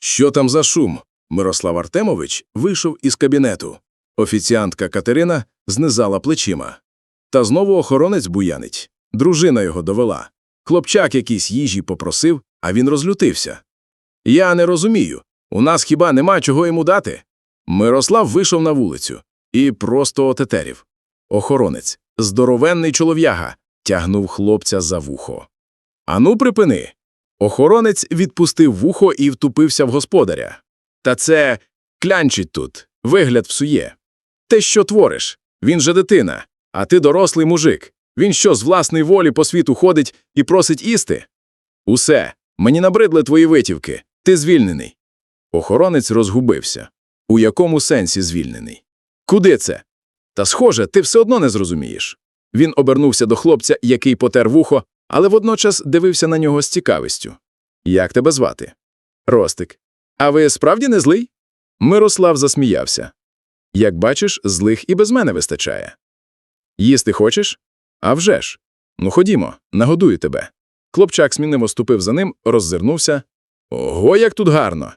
Що там за шум? Мирослав Артемович вийшов із кабінету. Офіціантка Катерина знизала плечима. Та знову охоронець буянить. Дружина його довела. Хлопчак якийсь їжі попросив, а він розлютився. Я не розумію. У нас хіба нема чого йому дати? Мирослав вийшов на вулицю і просто отетерів. Охоронець, здоровенний чолов'яга, тягнув хлопця за вухо. Ану, припини. Охоронець відпустив вухо і втупився в господаря. Та це клянчить тут, вигляд всує. Те, що твориш, він же дитина, а ти дорослий мужик. Він що, з власної волі по світу ходить і просить їсти? Усе, мені набридли твої витівки, ти звільнений. Охоронець розгубився. У якому сенсі звільнений? Куди це? Та схоже, ти все одно не зрозумієш. Він обернувся до хлопця, який потер вухо, але водночас дивився на нього з цікавістю. Як тебе звати? Ростик. А ви справді не злий? Мирослав засміявся. Як бачиш, злих і без мене вистачає. Їсти хочеш? А вже ж. Ну ходімо, нагодую тебе. Хлопчак сміливо ступив за ним, роззирнувся. Ого, як тут гарно.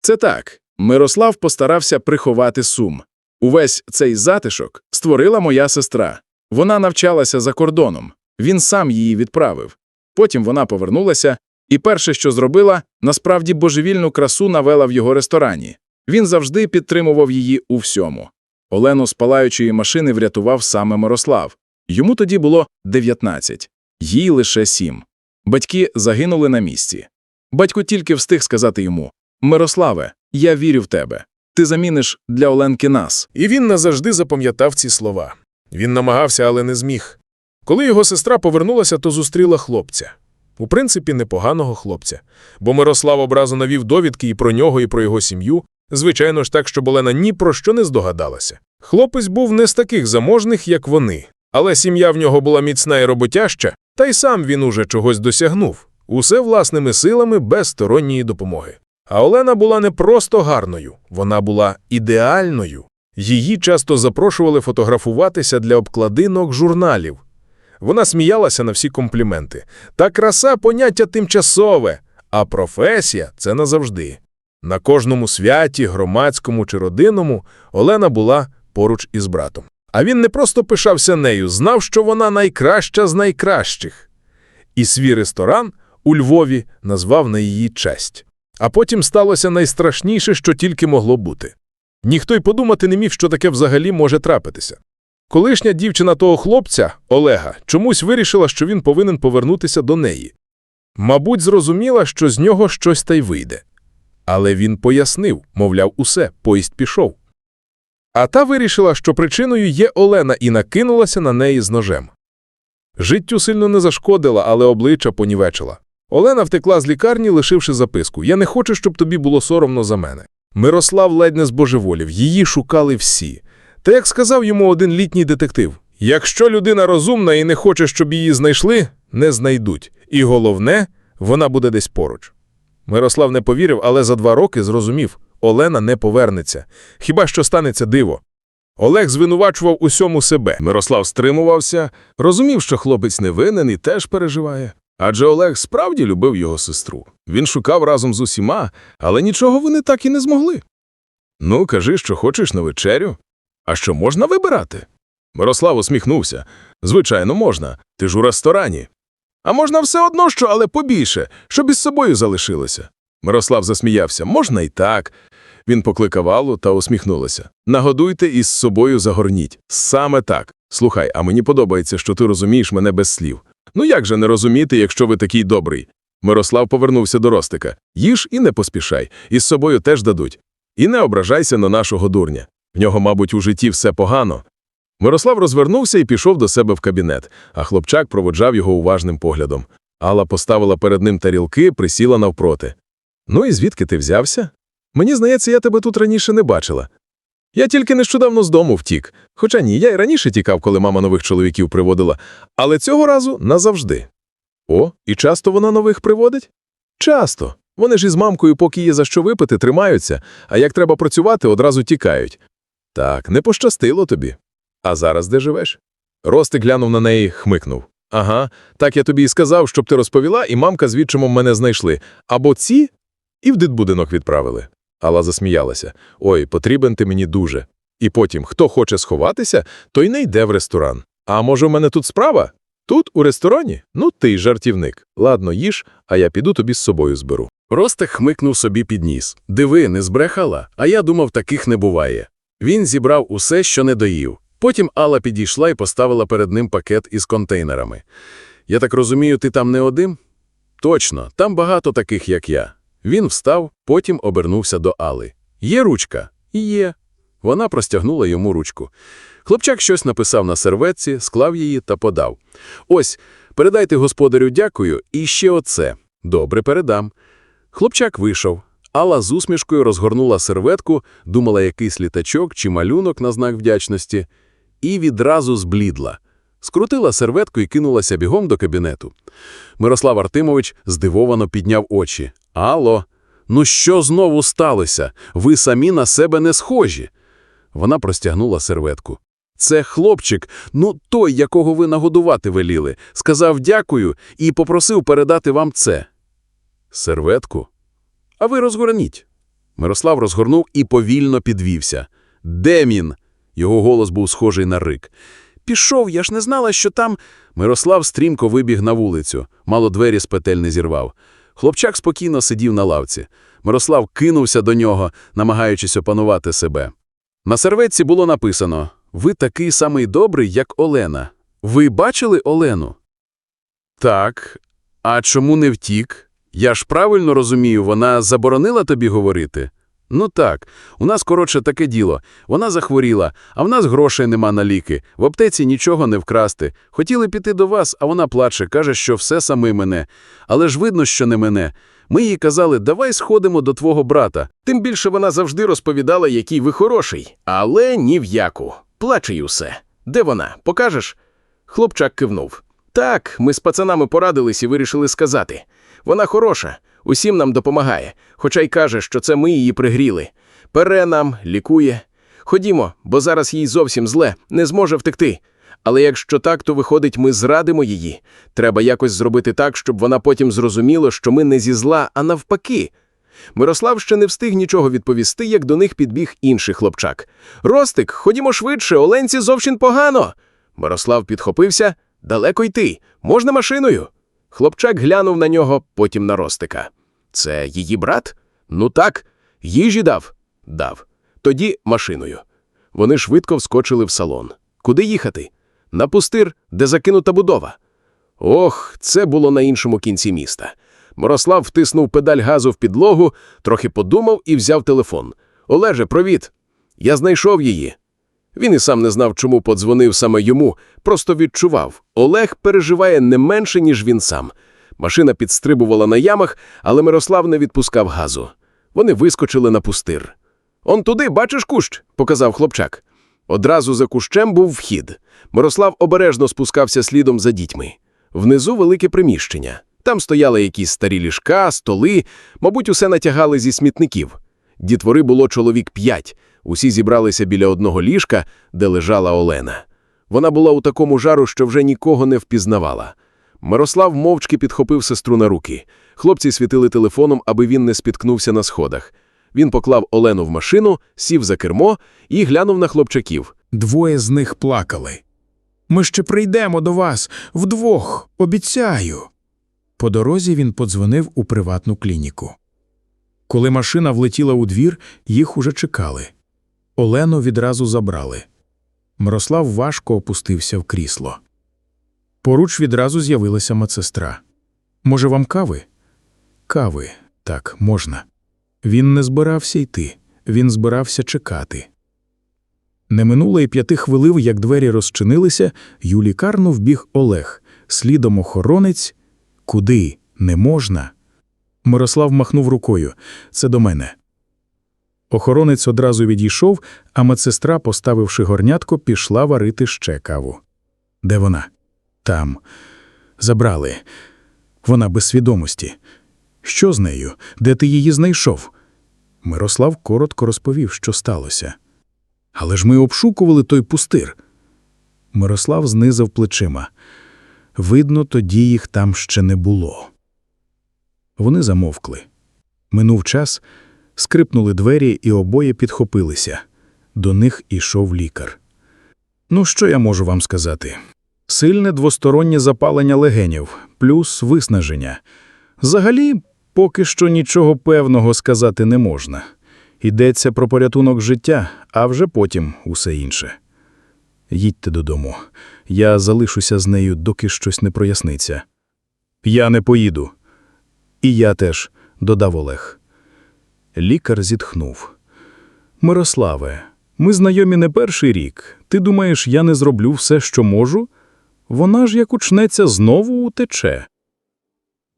Це так. Мирослав постарався приховати сум. Увесь цей затишок створила моя сестра. Вона навчалася за кордоном. Він сам її відправив. Потім вона повернулася, і перше, що зробила, насправді божевільну красу навела в його ресторані. Він завжди підтримував її у всьому. Олену з палаючої машини врятував саме Мирослав. Йому тоді було 19, їй лише 7. Батьки загинули на місці. Батько тільки встиг сказати йому Мирославе, я вірю в тебе. Ти заміниш для Оленки нас. І він назавжди запам'ятав ці слова. Він намагався, але не зміг. Коли його сестра повернулася, то зустріла хлопця. У принципі, непоганого хлопця. Бо Мирослав образу навів довідки і про нього, і про його сім'ю, звичайно ж так, щоб Олена ні про що не здогадалася. Хлопець був не з таких заможних, як вони, але сім'я в нього була міцна і роботяща, та й сам він уже чогось досягнув. Усе власними силами без сторонньої допомоги. А Олена була не просто гарною, вона була ідеальною. Її часто запрошували фотографуватися для обкладинок журналів. Вона сміялася на всі компліменти. Та краса поняття тимчасове, а професія це назавжди. На кожному святі, громадському чи родинному Олена була поруч із братом. А він не просто пишався нею, знав, що вона найкраща з найкращих. І свій ресторан у Львові назвав на її честь. А потім сталося найстрашніше, що тільки могло бути. Ніхто й подумати не міг, що таке взагалі може трапитися. Колишня дівчина того хлопця, Олега, чомусь вирішила, що він повинен повернутися до неї. Мабуть, зрозуміла, що з нього щось та й вийде. Але він пояснив, мовляв, усе, поїзд пішов. А та вирішила, що причиною є Олена, і накинулася на неї з ножем. Життю сильно не зашкодила, але обличчя понівечила. Олена втекла з лікарні, лишивши записку Я не хочу, щоб тобі було соромно за мене. Мирослав ледь не збожеволів, її шукали всі. Та як сказав йому один літній детектив якщо людина розумна і не хоче, щоб її знайшли, не знайдуть. І головне, вона буде десь поруч. Мирослав не повірив, але за два роки зрозумів Олена не повернеться. Хіба що станеться диво. Олег звинувачував усьому себе. Мирослав стримувався, розумів, що хлопець не винен і теж переживає. Адже Олег справді любив його сестру. Він шукав разом з усіма, але нічого вони так і не змогли. Ну, кажи, що хочеш на вечерю. А що можна вибирати? Мирослав усміхнувся. Звичайно, можна. Ти ж у ресторані. А можна все одно що, але побільше, щоб із собою залишилося. Мирослав засміявся. Можна і так. Він покликав Аллу та усміхнулася. Нагодуйте і з собою загорніть. Саме так. Слухай, а мені подобається, що ти розумієш мене без слів. Ну як же не розуміти, якщо ви такий добрий? Мирослав повернувся до Ростика. Їж і не поспішай, із собою теж дадуть. І не ображайся на нашого дурня. В нього, мабуть, у житті все погано. Мирослав розвернувся і пішов до себе в кабінет, а хлопчак проводжав його уважним поглядом. Алла поставила перед ним тарілки, присіла навпроти. Ну і звідки ти взявся? Мені здається, я тебе тут раніше не бачила. Я тільки нещодавно з дому втік. Хоча ні, я й раніше тікав, коли мама нових чоловіків приводила, але цього разу назавжди. О, і часто вона нових приводить? Часто. Вони ж із мамкою, поки є за що випити, тримаються, а як треба працювати, одразу тікають. Так, не пощастило тобі. А зараз де живеш? Ростик глянув на неї, хмикнув. Ага, так я тобі і сказав, щоб ти розповіла, і мамка з відчимом мене знайшли. Або ці, І в дитбудинок відправили. Алла засміялася. Ой, потрібен ти мені дуже. І потім, хто хоче сховатися, той не йде в ресторан. А може, в мене тут справа? Тут, у ресторані? Ну, ти жартівник. Ладно, їж, а я піду тобі з собою зберу. Ростик хмикнув собі під ніс. Диви, не збрехала, а я думав, таких не буває. Він зібрав усе, що не доїв. Потім Алла підійшла і поставила перед ним пакет із контейнерами. Я так розумію, ти там не один? Точно, там багато таких, як я. Він встав, потім обернувся до Алли. Є ручка? Є. Вона простягнула йому ручку. Хлопчак щось написав на серветці, склав її та подав. Ось, передайте господарю дякую і ще оце. Добре, передам. Хлопчак вийшов. Алла з усмішкою розгорнула серветку, думала якийсь літачок чи малюнок на знак вдячності, і відразу зблідла. Скрутила серветку і кинулася бігом до кабінету. Мирослав Артемович здивовано підняв очі. «Алло, ну що знову сталося? Ви самі на себе не схожі». Вона простягнула серветку. «Це хлопчик, ну той, якого ви нагодувати веліли, сказав дякую і попросив передати вам це». «Серветку? А ви розгорніть». Мирослав розгорнув і повільно підвівся. «Демін!» Його голос був схожий на рик. Пішов, я ж не знала, що там. Мирослав стрімко вибіг на вулицю, мало двері з петель не зірвав. Хлопчак спокійно сидів на лавці. Мирослав кинувся до нього, намагаючись опанувати себе. На серветці було написано «Ви такий самий добрий, як Олена. Ви бачили Олену?» «Так. А чому не втік? Я ж правильно розумію, вона заборонила тобі говорити?» «Ну так. У нас, коротше, таке діло. Вона захворіла, а в нас грошей нема на ліки. В аптеці нічого не вкрасти. Хотіли піти до вас, а вона плаче, каже, що все саме мене. Але ж видно, що не мене. Ми їй казали, давай сходимо до твого брата. Тим більше вона завжди розповідала, який ви хороший. Але ні в яку. Плаче й усе. Де вона? Покажеш? Хлопчак кивнув. Так, ми з пацанами порадились і вирішили сказати. Вона хороша, усім нам допомагає, хоча й каже, що це ми її пригріли. Пере нам, лікує. Ходімо, бо зараз їй зовсім зле, не зможе втекти. Але якщо так, то виходить, ми зрадимо її. Треба якось зробити так, щоб вона потім зрозуміла, що ми не зі зла, а навпаки. Мирослав ще не встиг нічого відповісти, як до них підбіг інший хлопчак. Ростик, ходімо швидше, Оленці зовсім погано. Мирослав підхопився. Далеко йти. Можна машиною. Хлопчак глянув на нього, потім на Ростика. Це її брат? Ну так. Їжі дав? Дав. Тоді машиною. Вони швидко вскочили в салон. Куди їхати? На пустир, де закинута будова. Ох, це було на іншому кінці міста. Мирослав втиснув педаль газу в підлогу, трохи подумав і взяв телефон. Олеже, провід. Я знайшов її. Він і сам не знав, чому подзвонив саме йому, просто відчував. Олег переживає не менше, ніж він сам. Машина підстрибувала на ямах, але Мирослав не відпускав газу. Вони вискочили на пустир. Он туди, бачиш кущ, показав хлопчак. Одразу за кущем був вхід. Мирослав обережно спускався слідом за дітьми. Внизу велике приміщення. Там стояли якісь старі ліжка, столи, мабуть, усе натягали зі смітників. Дітвори було чоловік п'ять. Усі зібралися біля одного ліжка, де лежала Олена. Вона була у такому жару, що вже нікого не впізнавала. Мирослав мовчки підхопив сестру на руки. Хлопці світили телефоном, аби він не спіткнувся на сходах. Він поклав Олену в машину, сів за кермо і глянув на хлопчаків. Двоє з них плакали. Ми ще прийдемо до вас вдвох, обіцяю. По дорозі він подзвонив у приватну клініку. Коли машина влетіла у двір, їх уже чекали. Олену відразу забрали. Мирослав важко опустився в крісло. Поруч відразу з'явилася медсестра. Може, вам кави? Кави, так, можна. Він не збирався йти, він збирався чекати. Не минуло й п'яти хвилин, як двері розчинилися, й у лікарню вбіг Олег, слідом охоронець. Куди? Не можна. Мирослав махнув рукою. Це до мене. Охоронець одразу відійшов, а медсестра, поставивши горнятко, пішла варити ще каву. Де вона? Там. Забрали. Вона без свідомості. Що з нею? Де ти її знайшов? Мирослав коротко розповів, що сталося. Але ж ми обшукували той пустир. Мирослав знизав плечима. Видно, тоді їх там ще не було. Вони замовкли. Минув час, скрипнули двері, і обоє підхопилися. До них ішов лікар. Ну, що я можу вам сказати? Сильне двостороннє запалення легенів, плюс виснаження. Взагалі, поки що нічого певного сказати не можна. Йдеться про порятунок життя, а вже потім усе інше. Їдьте додому. Я залишуся з нею, доки щось не проясниться. Я не поїду. І я теж, додав Олег. Лікар зітхнув. Мирославе, ми знайомі не перший рік. Ти думаєш, я не зроблю все, що можу? Вона ж, як учнеться, знову утече.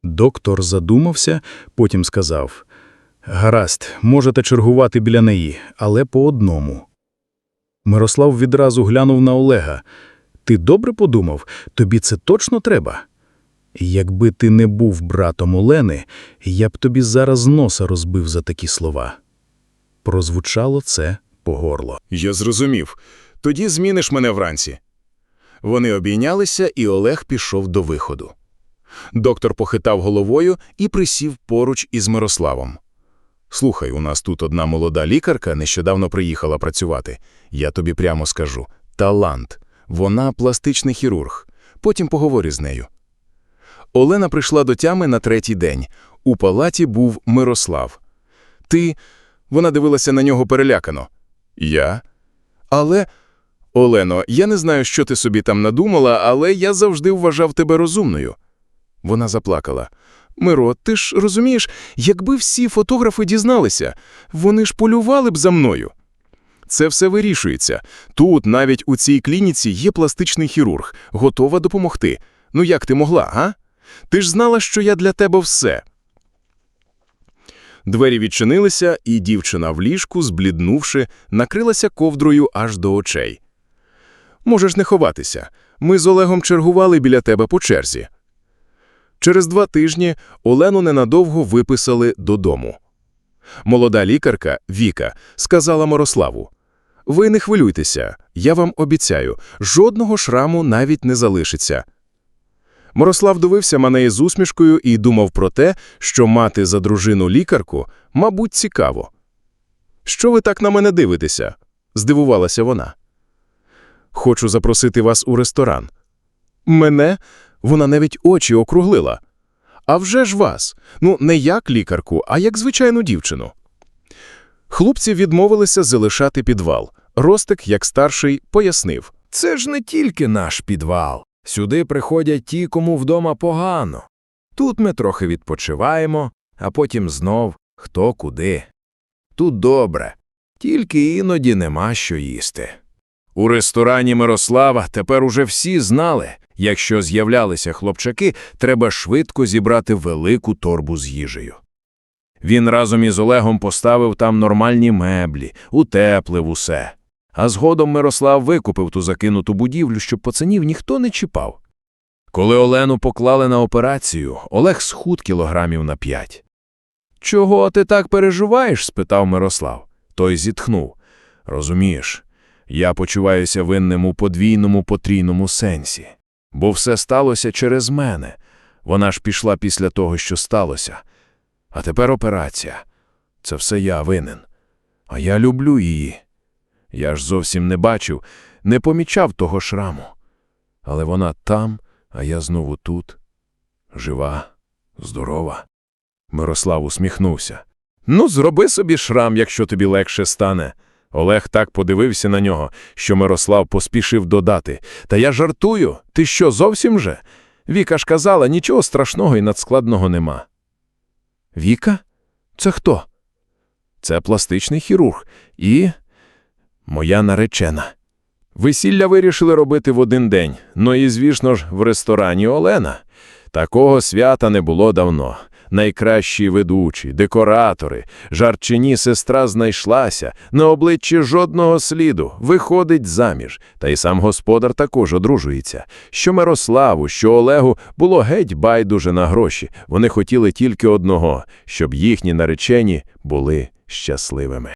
Доктор задумався, потім сказав Гаразд, можете чергувати біля неї, але по одному. Мирослав відразу глянув на Олега. Ти добре подумав, тобі це точно треба? Якби ти не був братом Олени, я б тобі зараз носа розбив за такі слова. Прозвучало це по горло. Я зрозумів. Тоді зміниш мене вранці. Вони обійнялися, і Олег пішов до виходу. Доктор похитав головою і присів поруч із Мирославом. Слухай, у нас тут одна молода лікарка нещодавно приїхала працювати. Я тобі прямо скажу талант. Вона пластичний хірург. Потім поговорю з нею. Олена прийшла до тями на третій день. У палаті був Мирослав. Ти. Вона дивилася на нього перелякано. Я? Але. Олено, я не знаю, що ти собі там надумала, але я завжди вважав тебе розумною. Вона заплакала. Миро, ти ж розумієш, якби всі фотографи дізналися, вони ж полювали б за мною. Це все вирішується. Тут, навіть у цій клініці, є пластичний хірург, готова допомогти. Ну як ти могла, а? Ти ж знала, що я для тебе все. Двері відчинилися, і дівчина в ліжку, збліднувши, накрилася ковдрою аж до очей. Можеш не ховатися. Ми з Олегом чергували біля тебе по черзі. Через два тижні Олену ненадовго виписали додому. Молода лікарка Віка сказала Мирославу: Ви не хвилюйтеся, я вам обіцяю, жодного шраму навіть не залишиться. Мирослав дивився на неї з усмішкою і думав про те, що мати за дружину лікарку, мабуть, цікаво. Що ви так на мене дивитеся? здивувалася вона. Хочу запросити вас у ресторан. Мене? Вона навіть очі округлила. А вже ж вас. Ну, не як лікарку, а як звичайну дівчину. Хлопці відмовилися залишати підвал. Ростик, як старший, пояснив. Це ж не тільки наш підвал. Сюди приходять ті, кому вдома погано. Тут ми трохи відпочиваємо, а потім знов хто куди. Тут добре, тільки іноді нема що їсти. У ресторані Мирослава тепер уже всі знали, якщо з'являлися хлопчаки, треба швидко зібрати велику торбу з їжею. Він разом із Олегом поставив там нормальні меблі, утеплив усе. А згодом Мирослав викупив ту закинуту будівлю, щоб пацанів ніхто не чіпав. Коли Олену поклали на операцію, Олег схуд кілограмів на п'ять. Чого ти так переживаєш? спитав Мирослав. Той зітхнув. Розумієш, я почуваюся винним у подвійному потрійному сенсі. Бо все сталося через мене. Вона ж пішла після того, що сталося. А тепер операція. Це все я винен. А я люблю її. Я ж зовсім не бачив, не помічав того шраму. Але вона там, а я знову тут. Жива, здорова. Мирослав усміхнувся. Ну, зроби собі шрам, якщо тобі легше стане. Олег так подивився на нього, що Мирослав поспішив додати. Та я жартую, ти що, зовсім же? Віка ж казала, нічого страшного і надскладного нема. Віка? Це хто? Це пластичний хірург і моя наречена. Весілля вирішили робити в один день, ну і, звісно ж, в ресторані Олена. Такого свята не було давно. Найкращі ведучі, декоратори, жарчині сестра знайшлася, на обличчі жодного сліду, виходить заміж, та й сам господар також одружується. Що Мирославу, що Олегу було геть байдуже на гроші, вони хотіли тільки одного, щоб їхні наречені були щасливими.